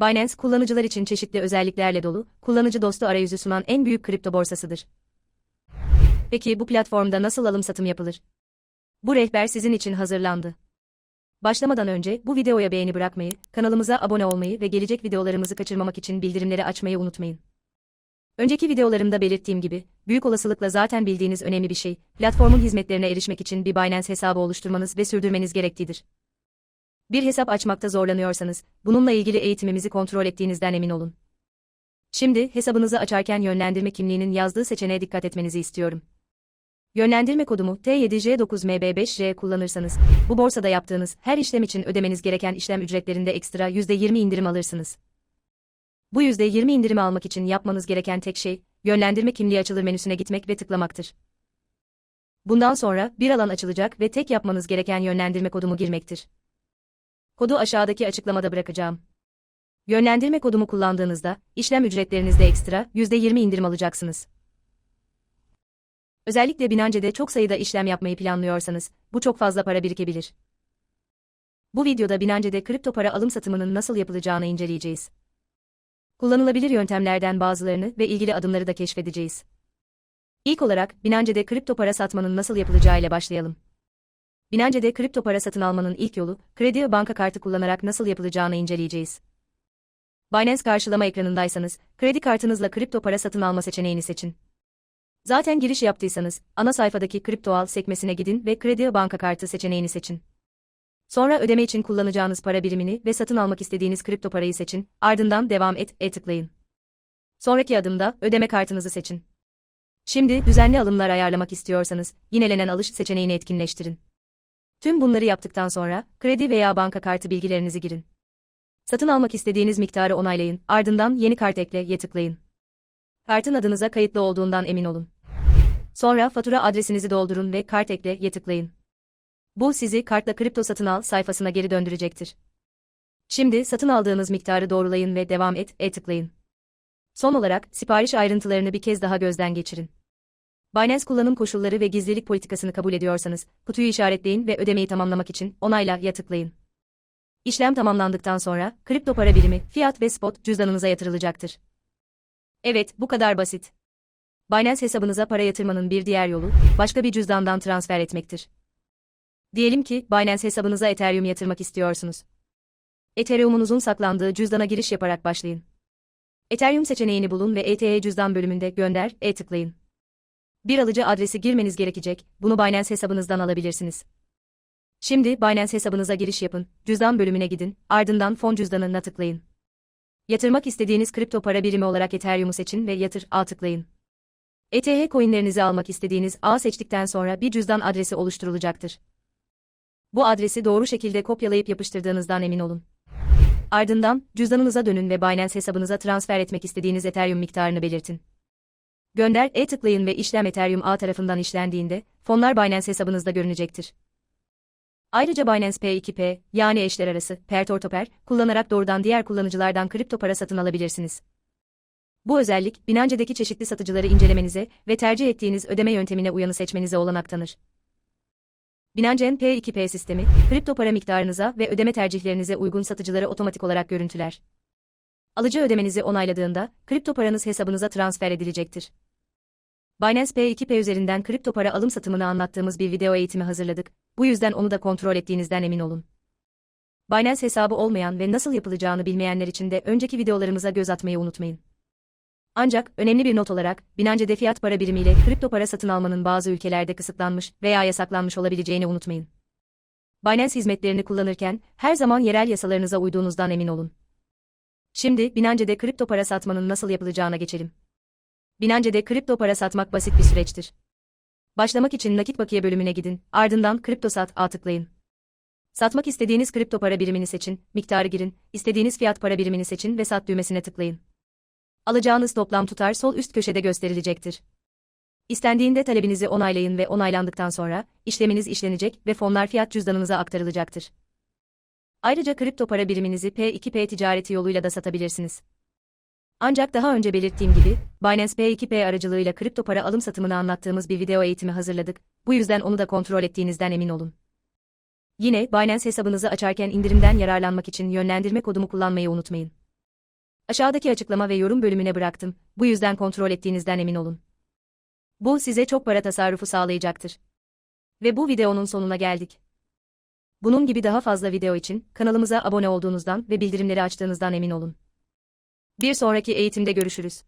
Binance kullanıcılar için çeşitli özelliklerle dolu, kullanıcı dostu arayüzü sunan en büyük kripto borsasıdır. Peki bu platformda nasıl alım satım yapılır? Bu rehber sizin için hazırlandı. Başlamadan önce bu videoya beğeni bırakmayı, kanalımıza abone olmayı ve gelecek videolarımızı kaçırmamak için bildirimleri açmayı unutmayın. Önceki videolarımda belirttiğim gibi, büyük olasılıkla zaten bildiğiniz önemli bir şey, platformun hizmetlerine erişmek için bir Binance hesabı oluşturmanız ve sürdürmeniz gereklidir. Bir hesap açmakta zorlanıyorsanız, bununla ilgili eğitimimizi kontrol ettiğinizden emin olun. Şimdi hesabınızı açarken yönlendirme kimliğinin yazdığı seçeneğe dikkat etmenizi istiyorum. Yönlendirme kodumu T7J9MB5J kullanırsanız, bu borsada yaptığınız her işlem için ödemeniz gereken işlem ücretlerinde ekstra %20 indirim alırsınız. Bu %20 indirimi almak için yapmanız gereken tek şey, yönlendirme kimliği açılır menüsüne gitmek ve tıklamaktır. Bundan sonra bir alan açılacak ve tek yapmanız gereken yönlendirme kodumu girmektir. Kodu aşağıdaki açıklamada bırakacağım. Yönlendirme kodumu kullandığınızda, işlem ücretlerinizde ekstra %20 indirim alacaksınız. Özellikle Binance'de çok sayıda işlem yapmayı planlıyorsanız, bu çok fazla para birikebilir. Bu videoda Binance'de kripto para alım satımının nasıl yapılacağını inceleyeceğiz. Kullanılabilir yöntemlerden bazılarını ve ilgili adımları da keşfedeceğiz. İlk olarak, Binance'de kripto para satmanın nasıl yapılacağı ile başlayalım. Binance'de kripto para satın almanın ilk yolu, kredi banka kartı kullanarak nasıl yapılacağını inceleyeceğiz. Binance karşılama ekranındaysanız, kredi kartınızla kripto para satın alma seçeneğini seçin. Zaten giriş yaptıysanız, ana sayfadaki kripto al sekmesine gidin ve kredi banka kartı seçeneğini seçin. Sonra ödeme için kullanacağınız para birimini ve satın almak istediğiniz kripto parayı seçin, ardından devam et, e tıklayın. Sonraki adımda ödeme kartınızı seçin. Şimdi düzenli alımlar ayarlamak istiyorsanız, yinelenen alış seçeneğini etkinleştirin. Tüm bunları yaptıktan sonra, kredi veya banka kartı bilgilerinizi girin. Satın almak istediğiniz miktarı onaylayın, ardından yeni kart ekle, ye tıklayın. Kartın adınıza kayıtlı olduğundan emin olun. Sonra fatura adresinizi doldurun ve kart ekle, ye tıklayın. Bu sizi kartla kripto satın al sayfasına geri döndürecektir. Şimdi satın aldığınız miktarı doğrulayın ve devam et, e tıklayın. Son olarak, sipariş ayrıntılarını bir kez daha gözden geçirin. Binance kullanım koşulları ve gizlilik politikasını kabul ediyorsanız, kutuyu işaretleyin ve ödemeyi tamamlamak için onayla ya tıklayın. İşlem tamamlandıktan sonra, kripto para birimi, fiyat ve spot cüzdanınıza yatırılacaktır. Evet, bu kadar basit. Binance hesabınıza para yatırmanın bir diğer yolu, başka bir cüzdandan transfer etmektir. Diyelim ki, Binance hesabınıza Ethereum yatırmak istiyorsunuz. Ethereum'unuzun saklandığı cüzdana giriş yaparak başlayın. Ethereum seçeneğini bulun ve ETH cüzdan bölümünde gönder, e tıklayın. Bir alıcı adresi girmeniz gerekecek, bunu Binance hesabınızdan alabilirsiniz. Şimdi Binance hesabınıza giriş yapın, cüzdan bölümüne gidin, ardından fon cüzdanına tıklayın. Yatırmak istediğiniz kripto para birimi olarak Ethereum'u seçin ve yatır, A tıklayın. ETH coinlerinizi almak istediğiniz A seçtikten sonra bir cüzdan adresi oluşturulacaktır. Bu adresi doğru şekilde kopyalayıp yapıştırdığınızdan emin olun. Ardından, cüzdanınıza dönün ve Binance hesabınıza transfer etmek istediğiniz Ethereum miktarını belirtin. Gönder, e tıklayın ve işlem Ethereum A tarafından işlendiğinde, fonlar Binance hesabınızda görünecektir. Ayrıca Binance P2P, yani eşler arası, peer-to-peer, kullanarak doğrudan diğer kullanıcılardan kripto para satın alabilirsiniz. Bu özellik, Binance'deki çeşitli satıcıları incelemenize ve tercih ettiğiniz ödeme yöntemine uyanı seçmenize olanak tanır. Binance'nin P2P sistemi, kripto para miktarınıza ve ödeme tercihlerinize uygun satıcıları otomatik olarak görüntüler. Alıcı ödemenizi onayladığında, kripto paranız hesabınıza transfer edilecektir. Binance P2P üzerinden kripto para alım satımını anlattığımız bir video eğitimi hazırladık. Bu yüzden onu da kontrol ettiğinizden emin olun. Binance hesabı olmayan ve nasıl yapılacağını bilmeyenler için de önceki videolarımıza göz atmayı unutmayın. Ancak önemli bir not olarak Binance'de fiyat para birimiyle kripto para satın almanın bazı ülkelerde kısıtlanmış veya yasaklanmış olabileceğini unutmayın. Binance hizmetlerini kullanırken her zaman yerel yasalarınıza uyduğunuzdan emin olun. Şimdi Binance'de kripto para satmanın nasıl yapılacağına geçelim. Binance'de kripto para satmak basit bir süreçtir. Başlamak için nakit bakiye bölümüne gidin, ardından kripto sat A tıklayın. Satmak istediğiniz kripto para birimini seçin, miktarı girin, istediğiniz fiyat para birimini seçin ve sat düğmesine tıklayın. Alacağınız toplam tutar sol üst köşede gösterilecektir. İstendiğinde talebinizi onaylayın ve onaylandıktan sonra işleminiz işlenecek ve fonlar fiyat cüzdanınıza aktarılacaktır. Ayrıca kripto para biriminizi P2P ticareti yoluyla da satabilirsiniz. Ancak daha önce belirttiğim gibi, Binance P2P aracılığıyla kripto para alım satımını anlattığımız bir video eğitimi hazırladık, bu yüzden onu da kontrol ettiğinizden emin olun. Yine, Binance hesabınızı açarken indirimden yararlanmak için yönlendirme kodumu kullanmayı unutmayın. Aşağıdaki açıklama ve yorum bölümüne bıraktım. Bu yüzden kontrol ettiğinizden emin olun. Bu size çok para tasarrufu sağlayacaktır. Ve bu videonun sonuna geldik. Bunun gibi daha fazla video için kanalımıza abone olduğunuzdan ve bildirimleri açtığınızdan emin olun. Bir sonraki eğitimde görüşürüz.